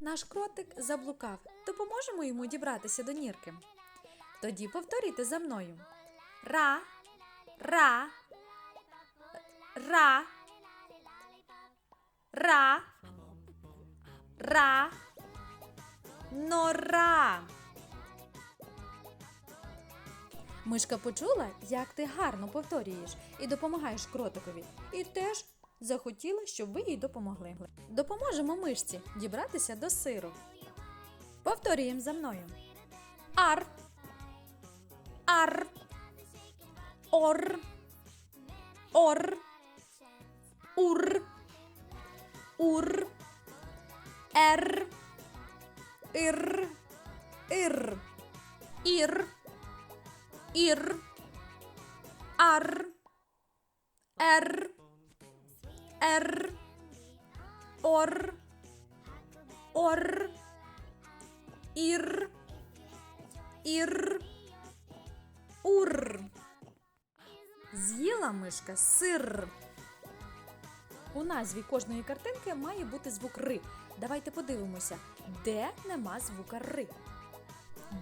Наш кротик заблукав. Допоможемо йому дібратися до нірки. Тоді повторюйте за мною. Ра, ра, ра, ра, ра, нора. Мишка почула, як ти гарно повторюєш і допомагаєш кротикові, і теж захотіла, щоб ви їй допомогли. Допоможемо мишці дібратися до сиру. Повторюємо за мною. Ар. Ар. Ор. Ор. Ур. Ур. Ер. Ір. Ір. Ір. Ір. Ар. Ер. Ер. Ор. Ор. Ір. Ір. Ур. З'їла мишка сир. У назві кожної картинки має бути звук ри. Давайте подивимося, де нема звука ри.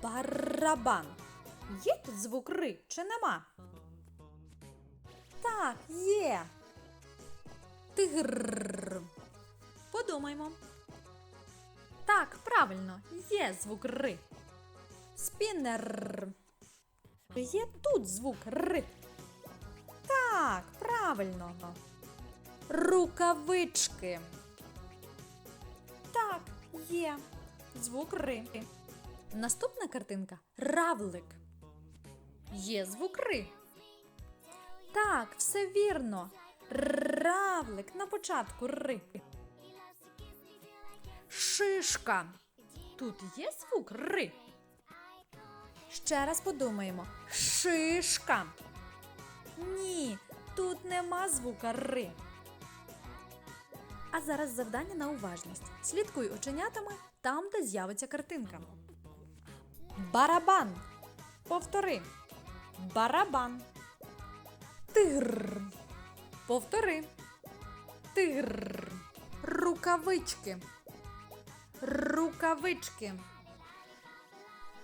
Барабан. Є тут звук ри чи нема? Так, є. Тигр. Подумаймо. Так, правильно, є звук ри. Спінер. Є тут звук ри. Так, правильно. Рукавички. Так, є. Звук ри. Наступна картинка равлик. Є звук ри. Так, все вірно. Равлик на початку ри. Шишка. Тут є звук ри. Ще раз подумаємо. Шишка. Ні, тут нема звука ри. А зараз завдання на уважність. Слідкуй оченятами там, де з'явиться картинка. Барабан. Повтори. Барабан. Тигр. Повтори. Тигр. Рукавички. Рукавички.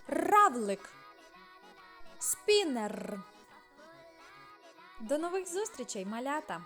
Равлик. Спінер. До нових зустрічей, малята!